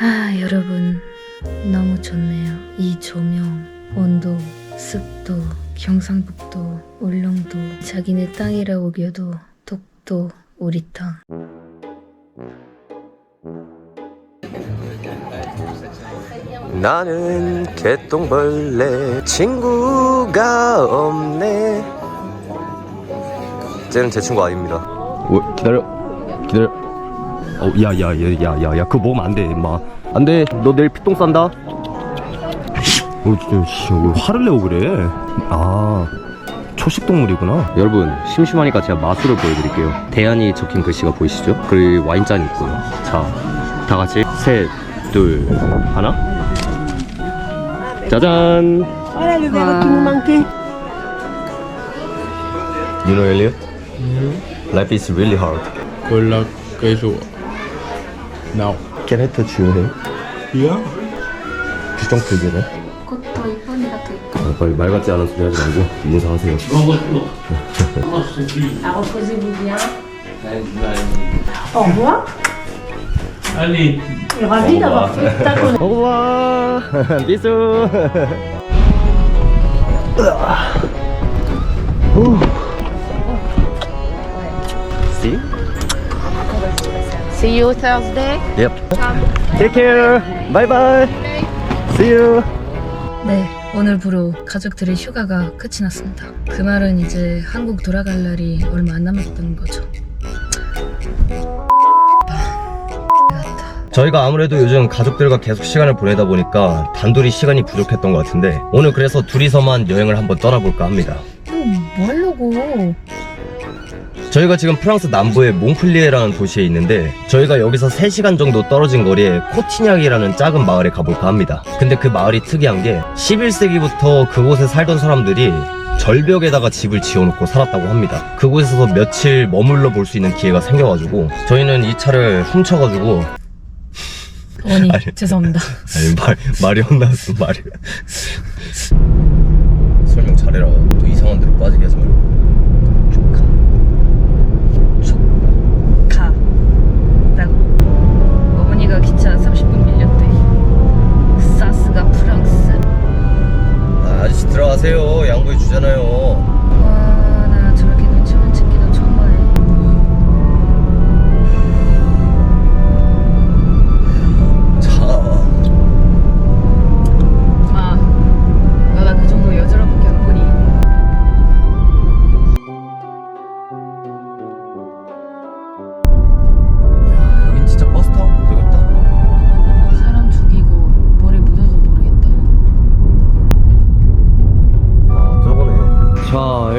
아, 여러분. 너무 좋네요. 이 조명, 온도, 습도, 경상북도, 울릉도, 자기네 땅이라고 겨도 독도 우리 땅. 나는 개똥벌레 친구가 없네 쟤는 제 친구 아닙니다 어, 기다려 기다려 어, 야야야야야야 그거 먹으면 안돼 임마. 안돼. 너 내일 피똥 싼다? 어 진짜 씨, 왜 화를 내고 그래? 아 초식동물이구나. 여러분 심심하니까 제가 마술을 보여드릴게요. 대안이 적힌 글씨가 보이시죠? 그리고 와인잔이 있고요. 자 다같이 셋둘 하나. 짜잔. You know Elliot? Life is really hard 줘. Now. Can I touch your hand? Yeah. 규정 표기네 꽃도 이쁜이가 또 있고. 어, 빨리 말 같지 않은 소리 하지 말고 인사하세요 Allez. Au revoir Bisous See? See you Thursday. Yep. Take care. Bye bye. See you. 네, 오늘부로 가족들의 휴가가 끝이 났습니다. 그 말은 이제 한국 돌아갈 날이 얼마 안 남았다는 거죠. 저희가 아무래도 요즘 가족들과 계속 시간을 보내다 보니까 단둘이 시간이 부족했던 것 같은데 오늘 그래서 둘이서만 여행을 한번 떠나볼까 합니다. 음, 뭐 하려고? 저희가 지금 프랑스 남부의 몽플리에라는 도시에 있는데 저희가 여기서 3시간 정도 떨어진 거리에 코티냑이라는 작은 마을에 가볼까 합니다. 근데 그 마을이 특이한 게 11세기부터 그곳에 살던 사람들이 절벽에다가 집을 지어놓고 살았다고 합니다. 그곳에서 며칠 머물러 볼 수 있는 기회가 생겨가지고 저희는 이 차를 훔쳐가지고 어머니, 아니. 죄송합니다. 아니 말 말이 혼났어 말이 설명 잘해라 또 이상한 데로 빠지게 하지 말 주잖아요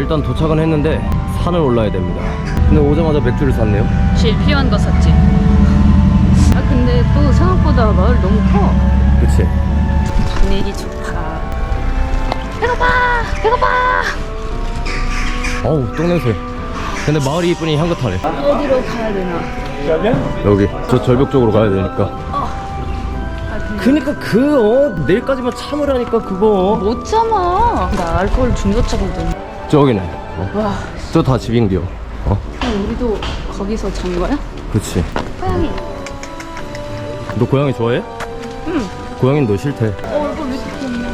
일단 도착은 했는데 산을 올라야 됩니다 근데 오자마자 맥주를 샀네요 제일 필요한 거 샀지. 아 근데 또 생각보다 마을 너무 커. 그치 분위기 좋다. 배고파, 배고파. 어우 똥냄새 근데 마을이 이쁘니 향긋하네 어디로 가야 되나? 여기 저 절벽 쪽으로 가야 되니까 아, 근데 그니까 그 어, 내일까지만 참으라니까 그거 못 참아. 나 알코올 중독자거든. 저기네 어. 와, 저 다 집인겨 어 그럼 우리도 거기서 잔 거야? 그치 고양이. 너 고양이 좋아해? 응. 고양이는 너 싫대 얼굴 왜 이렇게 없냐?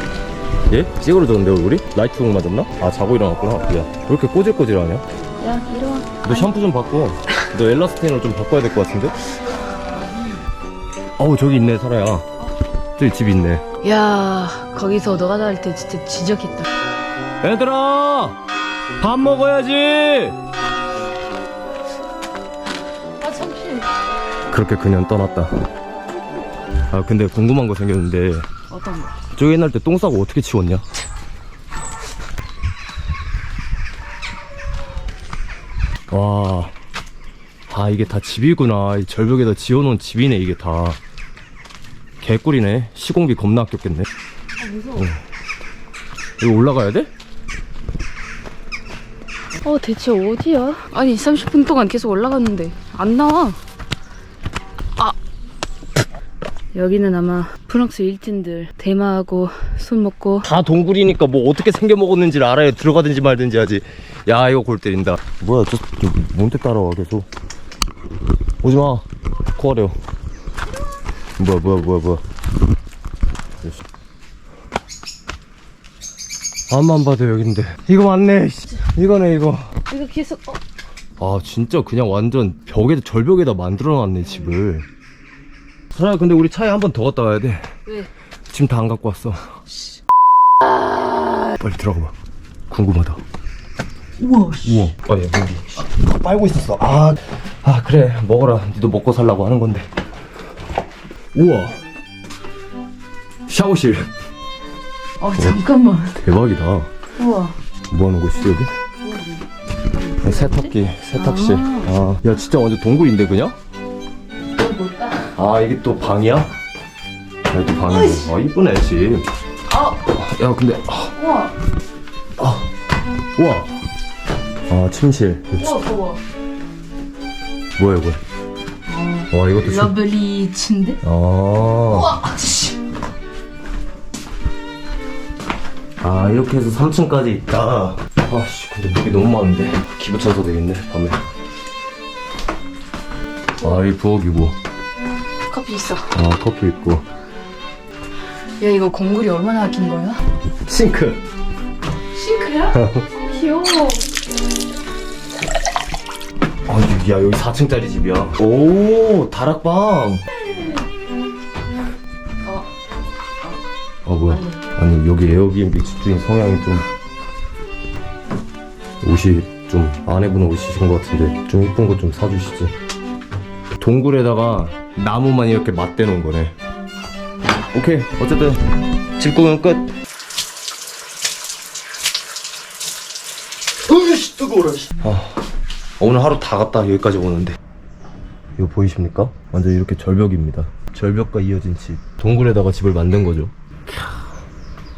얘? 찌그러졌는데 얼굴이? 라이트용 맞았나? 아 자고 일어났구나 야 왜 이렇게 꼬질꼬질하냐? 야, 와. 너 샴푸 좀 바꿔 너 엘라스틴으로 좀 바꿔야 될 것 같은데? 어우 저기 있네 사라야 저기 집 있네 야, 거기서 너가 나올 때 진짜 지적했다. 얘들아 밥 먹어야지 아, 잠시. 그렇게 그냥 떠났다 아 근데 궁금한 거 생겼는데 어떤 거? 저기 옛날 때 똥 싸고 어떻게 치웠냐? 와, 아 이게 다 집이구나. 이 절벽에다 지어놓은 집이네 이게 다. 개꿀이네. 시공비 겁나 아꼈겠네. 아, 무서워. 이거 올라가야 돼? 어, 대체 어디야? 아니, 30분 동안 계속 올라갔는데 안 나와. 아. 여기는 아마 프랑스 일진들 대마하고 술 먹고 다 동굴이니까 뭐 어떻게 생겨 먹었는지를 알아야 들어가든지 말든지 하지. 야 이거 골 때린다. 뭐야 저, 저 뭔데 따라와 계속. 오지 마. 코아려. 뭐야 뭐야 뭐야 뭐야 앞만 봐도 여긴데. 이거 맞네 씨. 이거네 이거. 이거 계속 어, 아 진짜 그냥 완전 벽에 절벽에다 만들어놨네 집을. 사라 근데 우리 차에 한 번 더 갔다 와야 돼. 왜? 짐다안 갖고 왔어. 빨리 들어가 봐. 궁금하다. 우와 우와. 아 예, 여기. 빨고 있었어. 아, 아 그래. 먹어라. 니도 먹고 살라고 하는 건데. 우와. 샤워실 어 잠깐만. 대박이다. 우와. 뭐 하는 곳이지 여기? 세탁기 세탁실. 아, 야 진짜 완전 동굴인데 그냥? 아 이게 또 방이야? 여기 또 방이고 아 이쁘네 집. 아. 야 근데 아, 우와. 우와. 아 침실. 우와 우와. 뭐야 이거? 와 이것도 침 러블리 침대? 아, 우와 아 이렇게 해서 3층까지 있다. 아씨 근데 물이 너무 많은데. 기부 쳐서 되겠네 밤에. 아이 부엌이고 커피 있어. 아 커피 있고. 야 이거 공구리 얼마나 아낀 거야? 싱크. 싱크야? 귀여워. 아, 야, 여기 4층짜리 집이야. 오, 다락방. 아, 뭐야. 아니, 여기 에어비앤비 집주인 성향이 좀. 옷이 좀, 아내분 옷이신 것 같은데, 좀 이쁜 거 좀 사주시지. 동굴에다가 나무만 이렇게 맞대 놓은 거네. 오케이, 어쨌든, 집 구경 끝. 으이씨, 뜨거워라, 씨. 아, 오늘 하루 다 갔다 여기까지 오는데. 이거 보이십니까? 완전 이렇게 절벽입니다. 절벽과 이어진 집. 동굴에다가 집을 만든 거죠.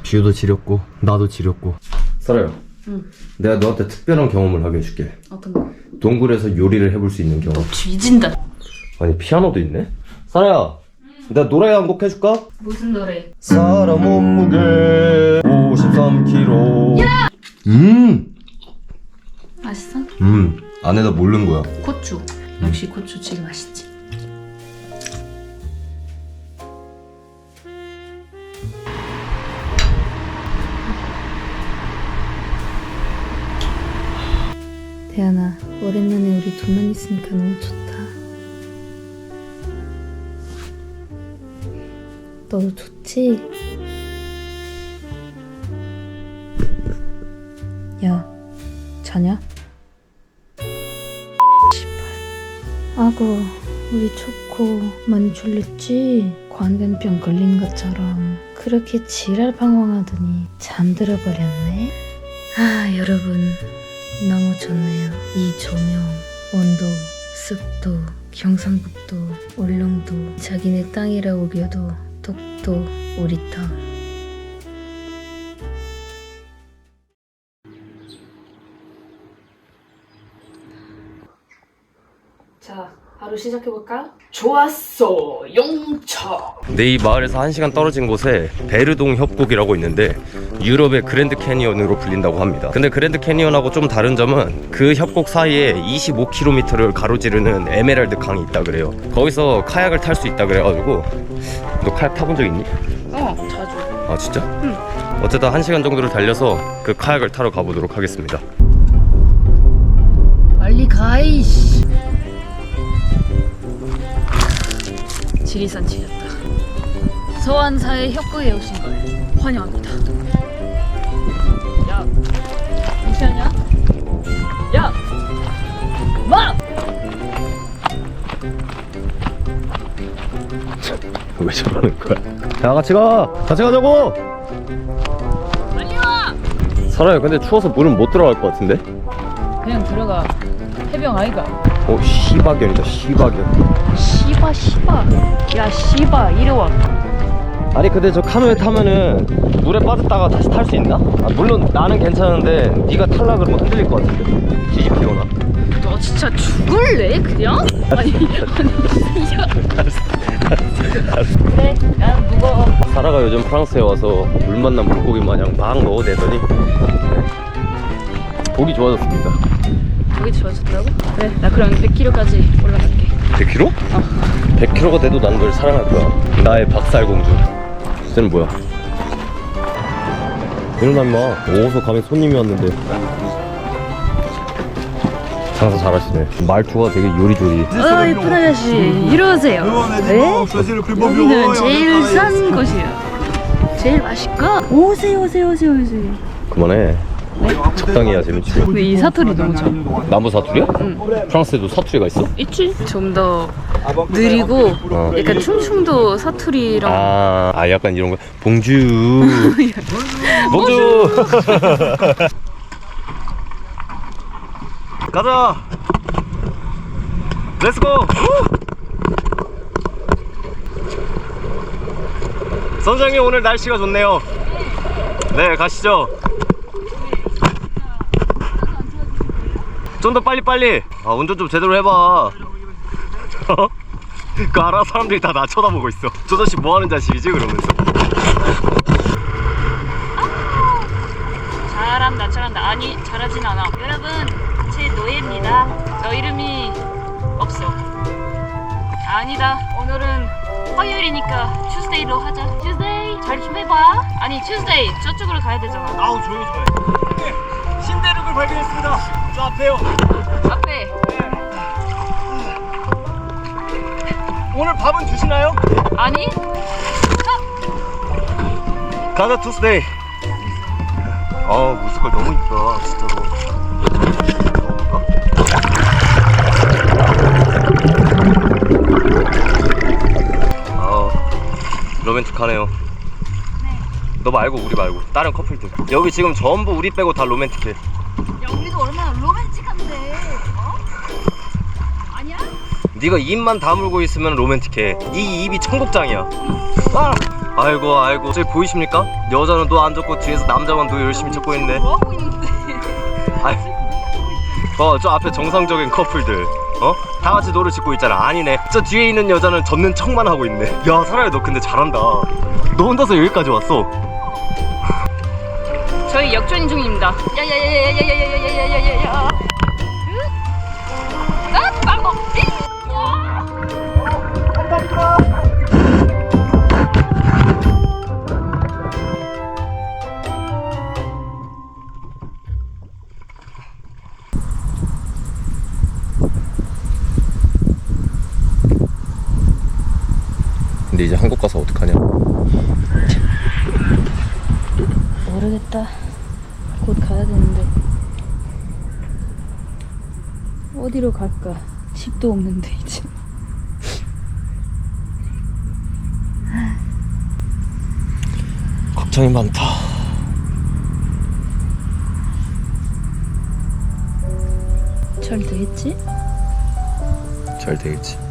뷰도 지렸고, 나도 지렸고. 설아요. 응. 내가 너한테 특별한 경험을 하게 해줄게. 어떤 거? 동굴에서 요리를 해볼 수 있는 경험. 뒤진다 아니, 피아노도 있네? 설아야, 내가 노래 한 곡 해줄까? 무슨 노래? 사람 몸무게 53kg. 야! 음! 맛있어? 음, 안에다 모른 거야. 고추 역시 고추 제일 맛있지 대안아 오랜만에 우리 둘만 있으니까 너무 좋다 너도 좋지? 야 자냐? 아고 우리 초코 많이 졸렸지? 광견병 걸린 것처럼 그렇게 지랄 방황하더니 잠들어 버렸네 아 여러분 너무 좋네요. 이 조명 온도 습도 경상북도 울릉도. 자기네 땅이라 우겨도 독도 우리 땅 바로 시작해볼까? 좋았어, 용차. 내이 마을에서 1시간 떨어진 곳에 베르동 협곡이라고 있는데 유럽의 그랜드 캐니언으로 불린다고 합니다. 근데 그랜드 캐니언하고 좀 다른 점은 그 협곡 사이에 25km를 가로지르는 에메랄드 강이 있다 그래요. 거기서 카약을 탈 수 있다 그래가지고 너 카약 타본 적 있니? 어, 자주. 아 진짜? 어쨌든 1시간 정도를 달려서 그 카약을 타러 가보도록 하겠습니다. 빨리 가이씨. 지리산 지렸다. 서안사의 협곡에 오신 걸 환영합니다. 야, 무시하냐? 야, 마! 왜 저러는 거야? 야 같이 가! 같이 가자고! 빨리 와! 설아야 근데 추워서 물은 못 들어갈 것 같은데? 그냥 들어가. 해병 아이가. 어 시바견이다 시바견 씨바 씨바. 야 씨바 이리 와. 아니 근데 저 카누에 타면은 물에 빠졌다가 다시 탈 수 있나? 아, 물론 나는 괜찮은데 네가 탈라 그러면 흔들릴 것 같은데 뒤집히거나 너 진짜 죽을래 그냥? 아니 아니 야. 그래 난 무거워. 사라가 요즘 프랑스에 와서 물 만난 물고기 마냥 막 넣어대더니 보기 좋아졌습니다 거기 좋아졌다고? 그래 나 그럼 100km까지 올라갈게. 100kg? 100kg가 돼도 난 널 사랑할 거야. 나의 박살공주. 쟤는 뭐야? 일어나 임마. 어디서 감히 손님이 왔는데. 장사 잘하시네. 말투가 되게 요리조리. 아 이쁜 아저씨 이러세요 네? 여기는 제일 싼 곳이에요 제일 맛있고 오세요 오세요 오세요 오세요 그만해. 적당히 해야 재밌지. 근데 이 사투리 너무 좋아 나무 사투리야? 프랑스에도 사투리가 있어? 있지? 좀 더 느리고 어. 약간 충청도 사투리랑 아, 아 약간 이런 거. 봉주. 봉주. 가자. 렛츠고. 선장님 오늘 날씨가 좋네요. 네 가시죠. 좀 더 빨리 빨리. 아 운전 좀 제대로 해봐. 그 알아 사람들이 다 나 쳐다보고 있어. 저 자식 뭐 하는 자식이지? 그러면서. 잘한다 잘한다. 아니 잘하진 않아. 여러분 제 노예입니다. 저 이름이 없어. 아니다. 오늘은 화요일이니까 투스데이로 하자. 투스데이 잘 좀 해봐. 아니 투스데이 저쪽으로 가야 되잖아. 아우 조용히 좀 해. 신대륙을 발견했습니다. 저 앞에요. 앞에 오늘 밥은 주시나요? 아니 가자 투스데이. 아 무스컬 너무 이쁘다 진짜로. 아 로맨틱하네요. 너 말고 우리 말고 다른 커플들 여기 지금 전부 우리 빼고 다 로맨틱해 네가 입만 다물고 있으면 로맨틱해 이 입이 청국장이야 아! 아이고 아이고 저기 보이십니까? 여자는 너안 줬고 뒤에서 남자만 너 열심히 찾고 있네 뭐 하고 있는데 아이, 어, 저 앞에 정상적인 커플들. 어? 다 같이 노래 짓고 있잖아. 아니네. 저 뒤에 있는 여자는 젖는 척만 하고 있네. 야, 사라야, 너 근데 잘한다. 너 혼자서 여기까지 왔어. 저희 역주행 중입니다 야야야야야야야야야야야 어디로 갈까? 집도 없는데, 이제. 걱정이 많다. 잘 되겠지? 잘 되겠지.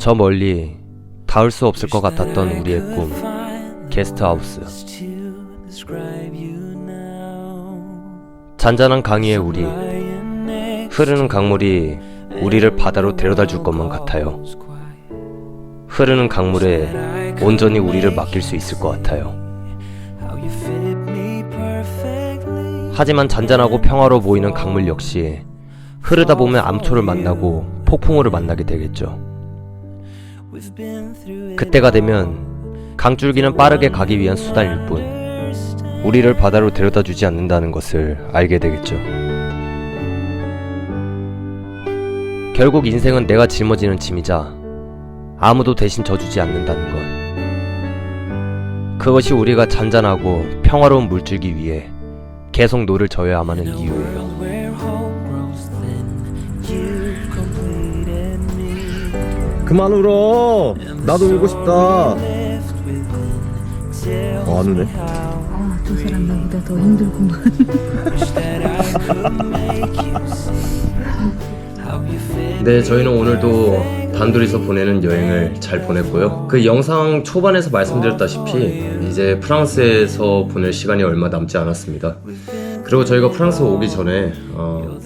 저 멀리 닿을 수 없을 것 같았던 우리의 꿈 게스트하우스. 잔잔한 강의의 우리 흐르는 강물이 우리를 바다로 데려다 줄 것만 같아요. 흐르는 강물에 온전히 우리를 맡길 수 있을 것 같아요. 하지만 잔잔하고 평화로워 보이는 강물 역시 흐르다 보면 암초를 만나고 폭풍우를 만나게 되겠죠 그때가 되면 강줄기는 빠르게 가기 위한 수단일 뿐 우리를 바다로 데려다 주지 않는다는 것을 알게 되겠죠. 결국 인생은 내가 짊어지는 짐이자 아무도 대신 져주지 않는다는 것. 그것이 우리가 잔잔하고 평화로운 물줄기 위에 계속 노를 져야만은 이유예요. 그만 울어. 나도 울고 싶다. 어, 안 우네. 아, 두 사람 나보다 더 힘들구만. 네, 저희는 오늘도 단둘이서 보내는 여행을 잘 보냈고요. 그 영상 초반에서 말씀드렸다시피 이제 프랑스에서 보낼 시간이 얼마 남지 않았습니다. 그리고 저희가 프랑스 오기 전에 어,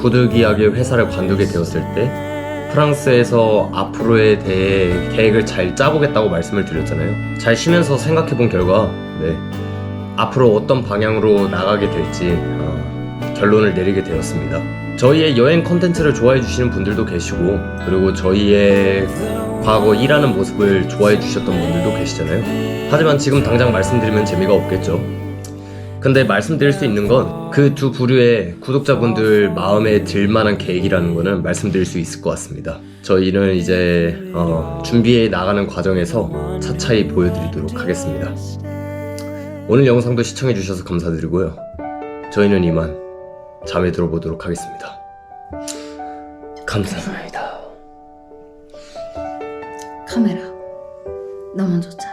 부득이하게 회사를 관두게 되었을 때 프랑스에서 앞으로에 대해 계획을 잘 짜보겠다고 말씀을 드렸잖아요. 잘 쉬면서 생각해 본 결과 네, 앞으로 어떤 방향으로 나가게 될지 어, 결론을 내리게 되었습니다. 저희의 여행 컨텐츠를 좋아해 주시는 분들도 계시고 그리고 저희의 과거 일하는 모습을 좋아해 주셨던 분들도 계시잖아요. 하지만 지금 당장 말씀드리면 재미가 없겠죠. 근데 말씀드릴 수 있는 건 그 두 부류의 구독자분들 마음에 들 만한 계획이라는 거는 말씀드릴 수 있을 것 같습니다. 저희는 이제 어, 준비해 나가는 과정에서 차차히 보여드리도록 하겠습니다. 오늘 영상도 시청해 주셔서 감사드리고요. 저희는 이만 잠에 들어보도록 하겠습니다. 감사합니다. 카메라 나 먼저 자